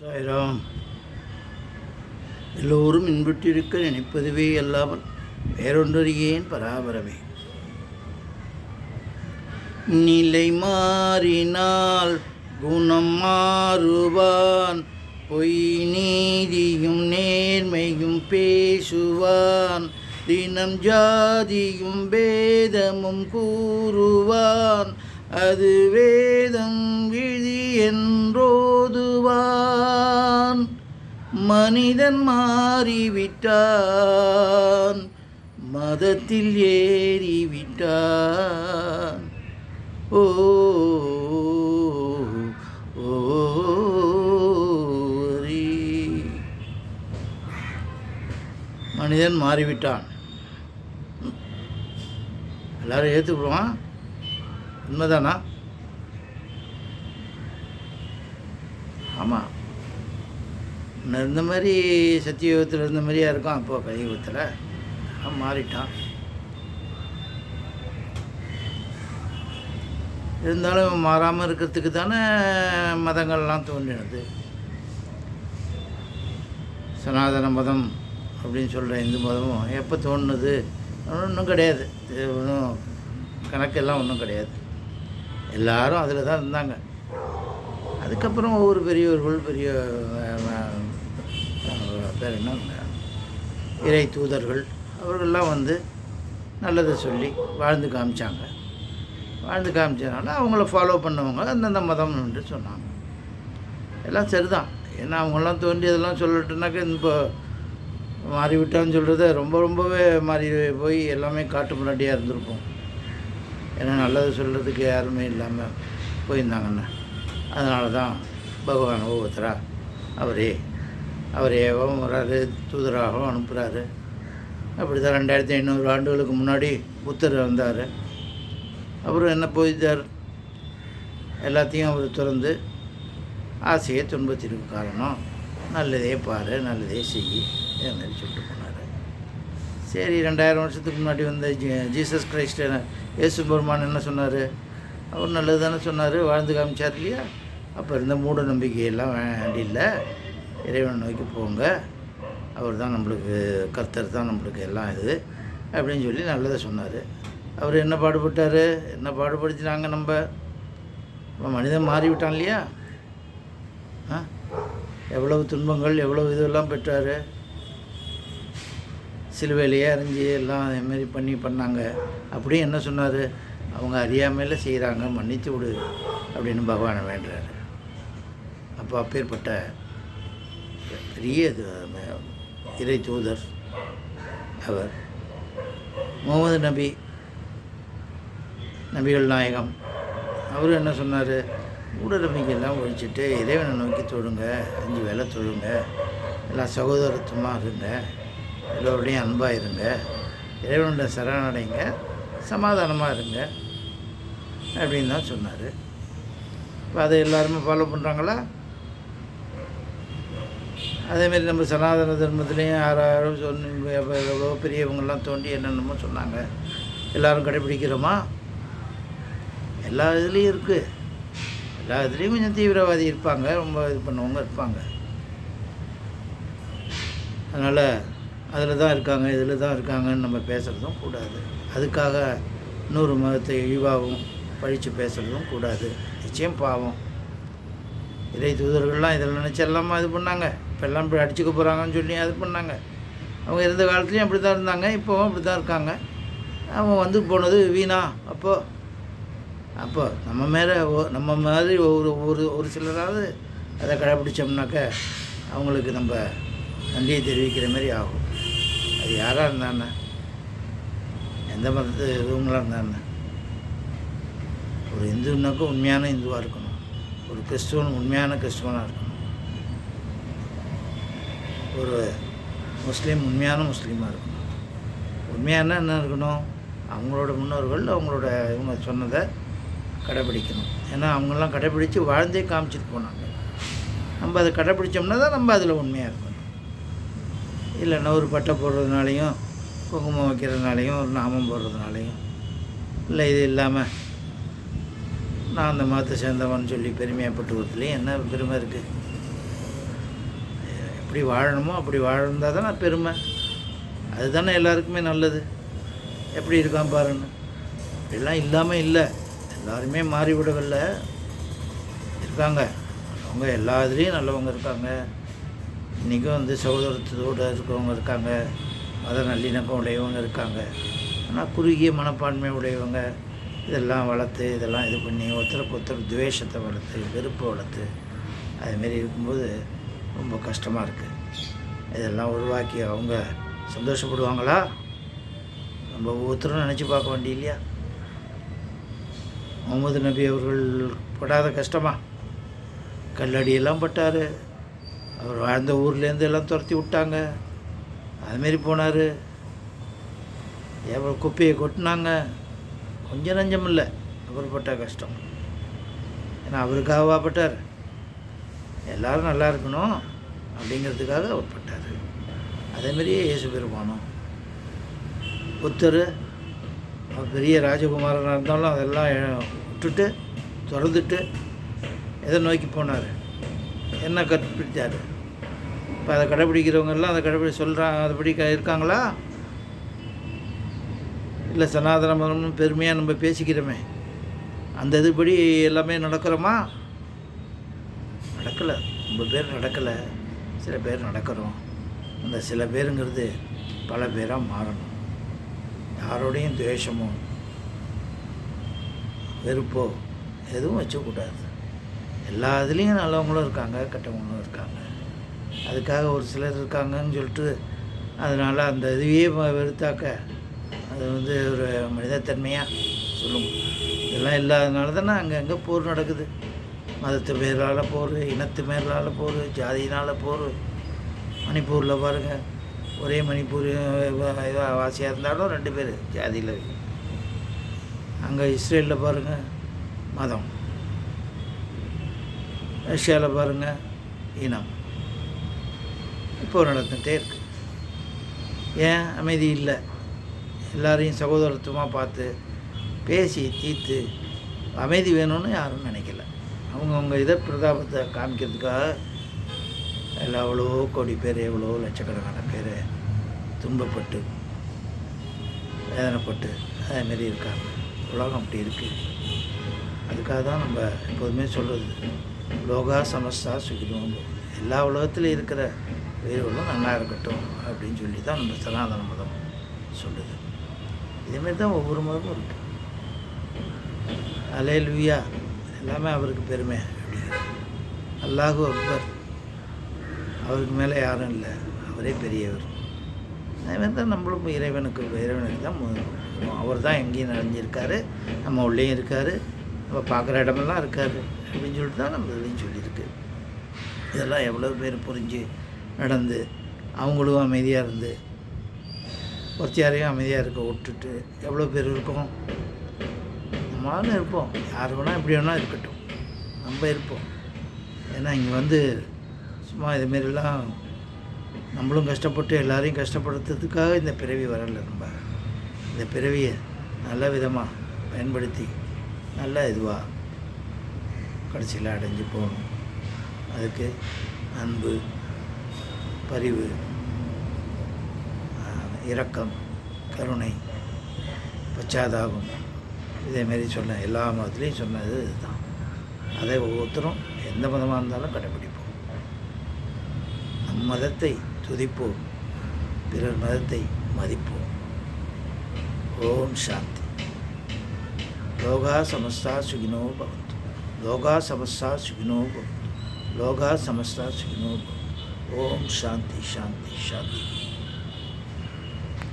சாய்ராம். எல்லோரும் இன்புற்றிருக்க நினைப்பதுவே அல்லாமல் வேறொன்றறியேன் பராபரமே. நிலை மாறினால் குணம் மாறுவான். பொய் நீதியும் நேர்மையும் பேசுவான். தினம் ஜாதியும் வேதமும் கூறுவான். அது வேதம் விழி என்றோ மனிதன் மாறிவிட்டான் மதத்தில் ஏறிவிட்டான். ஓ ஓ மனிதன் மாறிவிட்டான். எல்லாரும் ஏற்றுக்கிடுவான் உண்மைதானா? ஆமாம் இருந்த மாதிரி சத்தியுகத்தில் இருந்த மாதிரியா இருக்கும். அப்போ கலியுகத்தில் மாறிட்டான். இருந்தாலும் மாறாமல் இருக்கிறதுக்கு தானே மதங்கள்லாம் தோன்றினது. சனாதன மதம் அப்படின்னு சொல்கிற இந்து மதமும் எப்போ தோணுது? ஒன்றும் கிடையாது. இது ஒன்றும் கணக்கெல்லாம் ஒன்றும் கிடையாது. எல்லாரும் அதில் தான் இருந்தாங்க. அதுக்கப்புறம் ஒவ்வொரு பெரியவர்கள் பெரிய பேர் என்ன? இறை தூதர்கள் அவர்கள்லாம் வந்து நல்லதை சொல்லி வாழ்ந்து காமிச்சாங்க. வாழ்ந்து காமிச்சதுனால அவங்கள ஃபாலோ பண்ணவங்க அந்தந்த மதம் என்று சொன்னாங்க. எல்லாம் சரிதான். ஏன்னா அவங்களாம் தோன்றியதெல்லாம் சொல்லட்டுனாக்க இப்போ மாறிவிட்டான்னு சொல்கிறத ரொம்ப ரொம்பவே மாறி போய் எல்லாமே காட்டு முன்னாடியாக இருந்திருக்கும். ஏன்னா நல்லது சொல்கிறதுக்கு யாருமே இல்லாமல் போயிருந்தாங்கன்னு அதனால தான் பகவான் ஒவ்வொருத்தரா அவரே அவரே வராரு தூதராகவும் அனுப்புகிறாரு அப்படி தான் ரெண்டாயிரத்தி ஐநூறு ஆண்டுகளுக்கு முன்னாடி புத்தர் வந்தார். அப்புறம் என்ன போயிட்டார்? எல்லாத்தையும் அவர் திறந்து ஆசையை துன்பத்திற்கு காரணம். நல்லதே பாரு நல்லதே செய் இது மாதிரி சொல்லிட்டு போனார். சரி ரெண்டாயிரம் வருஷத்துக்கு முன்னாடி வந்த ஜீ- ஜீசஸ் கிரைஸ்ட் இயேசு பெருமான் என்ன சொன்னார்? அவர் நல்லது தானே சொன்னார் வாழ்ந்து காமிச்சார் இல்லையா? அப்போ இருந்த மூட நம்பிக்கையெல்லாம் வேண்டியில்லை இறைவனை நோக்கி போங்க. அவர் தான் நம்மளுக்கு கர்த்தர் தான் நம்மளுக்கு எல்லாம் இது அப்படின்னு சொல்லி நல்லதை சொன்னார். அவர் என்ன பாடுபட்டார்? என்ன பாடுபடுத்தினாங்க நம்ம நம்ம மனிதன் மாறிவிட்டான் இல்லையா? ஆ? எவ்வளவு துன்பங்கள் எவ்வளவு இதெல்லாம் பெற்றார்? சிலுவையிலேயே அறிஞ்சு எல்லாம் இதுமாரி பண்ணி பண்ணாங்க. அப்படியும் என்ன சொன்னார்? அவங்க அறியாமையில் செய்கிறாங்க மன்னித்து விடு அப்படின்னு பகவானை வேண்டுறாரு. அப்போ அப்பேற்பட்ட பெரிய இறை தூதர் அவர். முகமது நபி நபிகள் நாயகம். அவர் என்ன சொன்னார்? ஊடநம்பிக்கையெல்லாம் ஒழிச்சிட்டு இறைவனை நோக்கி தொழுங்க அஞ்சு வேலை தொழுங்க எல்லாம் சகோதரத்துவமாக இருங்க எல்லோருடையும் அன்பாக இருங்க இறைவனுடைய சரணடைங்க சமாதானமாக இருங்க அப்படின்னு தான் சொன்னார். இப்போ அதை எல்லாருமே ஃபாலோ பண்ணுறாங்களா அதேமாரி நம்ம சனாதன தர்மத்துலேயும் யாராரும் சொன்ன எவ்வளோ பெரியவங்கள்லாம் தோண்டி என்னென்னமோ சொன்னாங்க. எல்லாரும் கடைப்பிடிக்கிறோமா? எல்லா இதுலேயும் இருக்குது எல்லா இதுலேயும் கொஞ்சம் தீவிரவாதி இருப்பாங்க. ரொம்ப இது பண்ணவங்க இருப்பாங்க. அதனால் அதில் தான் இருக்காங்க இதில் தான் இருக்காங்கன்னு நம்ம பேசுகிறதும் கூடாது. அதுக்காக இன்னொரு மதத்தை இழிவாகவும் பழித்து பேசுகிறதும் கூடாது. நிச்சயம் பாவம். இறை தூதர்கள்லாம் இதில் நினச்சி எல்லாமே இது பண்ணாங்க. இப்போல்லாம் இப்படி அடிச்சுக்க போகிறாங்கன்னு சொல்லி அது பண்ணாங்க. அவங்க இருந்த காலத்துலேயும் அப்படி தான் இருந்தாங்க இப்போவும் அப்படி தான் இருக்காங்க. அவன் வந்து போனது வீணா. அப்போது அப்போ நம்ம மேலே நம்ம மாதிரி ஒரு ஒரு ஒரு சிலராவது அதை கடைப்பிடிச்சோம்னாக்க அவங்களுக்கு நம்ம நன்றியை தெரிவிக்கிற மாதிரி ஆகும். அது யாராக இருந்தானே எந்த மதத்து இவங்களாக இருந்தானே ஒரு இந்துனாக்க உண்மையான இந்துவாக இருக்கணும். ஒரு கிறிஸ்துவன் உண்மையான கிறிஸ்துவனாக இருக்கணும். ஒரு முஸ்லீம் உண்மையான முஸ்லீமாக இருக்கணும். உண்மையான என்ன இருக்கணும்? அவங்களோட முன்னோர்கள் அவங்களோட இவங்க சொன்னதை கடைப்பிடிக்கணும் ஏன்னா அவங்கெல்லாம் கடைப்பிடிச்சு வாழ்ந்தே காமிச்சிட்டு போனாங்க. நம்ம அதை கடைப்பிடிச்சோம்னா தான் நம்ம அதில் உண்மையாக இருக்கணும். இல்லைன்னா ஒரு பட்டை போடுறதுனாலையும் குங்குமம் வைக்கிறதுனாலையும் ஒரு நாமம் போடுறதுனாலையும். இல்லை இது இல்லாமல் நான் அந்த மதத்தை சேர்ந்தவன் சொல்லி பெருமையாக பட்டுக்கிறதுலையும் என்ன பெருமை இருக்குது எப்படி வாழணுமோ அப்படி வாழ்ந்தால் நான் பெருமை. அதுதானே எல்லாருக்குமே நல்லது. எப்படி இருக்கான் பாருன்னு. இப்படிலாம் இல்லாமல் இல்லை. எல்லாருமே மாறிவிடவில்லை இருக்காங்க. அவங்க எல்லா இதுலேயும் நல்லவங்க இருக்காங்க. இன்றைக்கும் வந்து சகோதரத்தோடு இருக்கவங்க இருக்காங்க. மத நல்லிணக்கம் உடையவங்க இருக்காங்க. ஆனால் குறுகிய மனப்பான்மை உடையவங்க. இதெல்லாம் வளர்த்து இதெல்லாம் இது பண்ணி ஒருத்தருக்கு ஒருத்தர் துவேஷத்தை வளர்த்து வெறுப்பை வளர்த்து அதுமாரி இருக்கும்போது ரொம்ப கஷ்டமாக இருக்குது இதெல்லாம் உருவாக்கி அவங்க சந்தோஷப்படுவாங்களா? நம்ம ஒவ்வொருத்தரும் நினச்சி பார்க்க வேண்டிய இல்லையா? முகமது நபி அவர்கள் படாத கஷ்டமாக கல்லடியெல்லாம் பட்டார். அவர் வாழ்ந்த ஊர்லேருந்து எல்லாம் துரத்தி விட்டாங்க. அதுமாரி போனார். எவ்வளோ குப்பையை கொட்டினாங்க. கொஞ்சம் நஞ்சம் இல்லை. அவர் பட்ட கஷ்டம். ஏன்னா அவருக்காகவா பட்டார். எல்லாரும் நல்லா இருக்கணும் அப்படிங்கிறதுக்காக அவர் பட்டார். அதேமாரியே இயேசு பெருமானம். புத்தர் பெரிய ராஜகுமாரனாக இருந்தாலும் அதெல்லாம் விட்டுட்டு திறந்துட்டு எதை நோக்கி போனார்? என்ன கற்பித்தார்? இப்போ அதை கடைப்பிடிக்கிறவங்கெல்லாம் அதை கடைப்பிடி சொல்கிறாங்க அதுபடி க இருக்காங்களா? இல்லை சனாதன மதம்னு பெருமையாக நம்ம பேசிக்கிறோமே. அந்த இதுபடி எல்லாமே நடக்கிறோமா? நடக்கலை. ரொம்ப பேர் நடக்கலை. சில பேர் நடக்கிறோம். அந்த சில பேருங்கிறது பல பேராக மாறணும். யாரோடையும் துவேஷமோ வெறுப்போ எதுவும் வச்சக்கூடாது எல்லா இதுலேயும் நல்லவங்களும் இருக்காங்க கெட்டவங்களும் இருக்காங்க. அதுக்காக ஒரு சிலர் இருக்காங்கன்னு சொல்லிட்டு அதனால் அந்த இதுவே வெறுத்தாக்க அது வந்து ஒரு மனிதத்தன்மையாக சொல்லும். இதெல்லாம் இல்லாதனால தானே அங்கங்கே போர் நடக்குது. மதத்து பேரால் போர் இனத்து மேலால் போர் ஜாதியினால் போர். மணிப்பூரில் பாருங்கள் ஒரே மணிப்பூர் வாசியாக இருந்தாலும் ரெண்டு பேர் ஜாதியில் அங்கே இஸ்ரேலில் பாருங்கள் மதம். ரஷ்யாவில் பாருங்கள் இனம். இப்போ நடந்துகிட்டே இருக்கு. ஏன் அமைதி இல்லை? எல்லாரையும் சகோதரத்துவமாக பார்த்து பேசி தீர்த்து அமைதி வேணும்னு யாரும் நினைக்கல. அவங்கவுங்க இதை பிரதாபத்தை காமிக்கிறதுக்காக எல்லாம் எவ்வளோ கோடி பேர் எவ்வளோ லட்சக்கணக்கான பேர் துன்பப்பட்டு வேதனைப்பட்டு அதேமாரி இருக்காங்க. உலகம் அப்படி இருக்குது அதுக்காக தான் நம்ம எப்போதுமே சொல்கிறது லோகா சமஸ்தா சுகிதம். எல்லா உலகத்துலையும் இருக்கிற உயிர்களும் நல்லா இருக்கட்டும் அப்படின்னு சொல்லி தான் நம்ம சனாதன மதம் சொல்லுது. இதேமாரி தான் ஒவ்வொரு மதமும் இருக்குது அலே லுவியா எல்லாமே அவருக்கு பெருமை. அல்லாஹு அக்பர். அவருக்கு மேலே யாரும் இல்லை. அவரே பெரியவர். அதேமாதிரி தான் நம்மளும் இறைவனுக்கு இறைவனுக்கு தான் அவர் தான் எங்கேயும் நிறைஞ்சிருக்காரு நம்ம உள்ளேயும் இருக்கார். நம்ம பார்க்குற இடமெல்லாம் இருக்கார். அப்படின்னு சொல்லிட்டு தான் நம்ம இதுலேயும் சொல்லியிருக்கு. இதெல்லாம் எவ்வளோ பேர் புரிஞ்சு நடந்து அவங்களும் அமைதியாக இருந்து ஒருத்தியாரையும் அமைதியாக இருக்க விட்டுட்டு எவ்வளோ பேர் இருக்கோம் நம்மளாலும் இருப்போம். யார் வேணால் எப்படி வேணால் இருக்கட்டும். நம்ம இருப்போம். ஏன்னா இங்கே வந்து சும்மா இதுமாரிலாம் நம்மளும் கஷ்டப்பட்டு எல்லாரையும் கஷ்டப்படுத்துறதுக்காக இந்த பிறவி வரல நம்ம. இந்த பிறவியை நல்ல விதமாக பயன்படுத்தி நல்ல இதுவாக கடைசியில் அடைஞ்சு போகணும். அதுக்கு அன்பு பரிவு இரக்கம் கருணை பச்சாதாபம் இதேமாரி சொன்ன எல்லா மதத்துலேயும் சொன்னது இதுதான். அதை ஒவ்வொருத்தரும் எந்த மதமாக இருந்தாலும் கடைபிடிப்போம் நம் மதத்தை துதிப்போம். பிறர் மதத்தை மதிப்போம். ஓம் சாந்தி. லோகா சமஸ்தா சுகினோ பவந்து. லோகா சமஸ்தா சுகினோ பவந்து. லோகா சமஸ்தா சுகினோ பவந்து. ஓம் சாந்தி சாந்தி சாந்தி.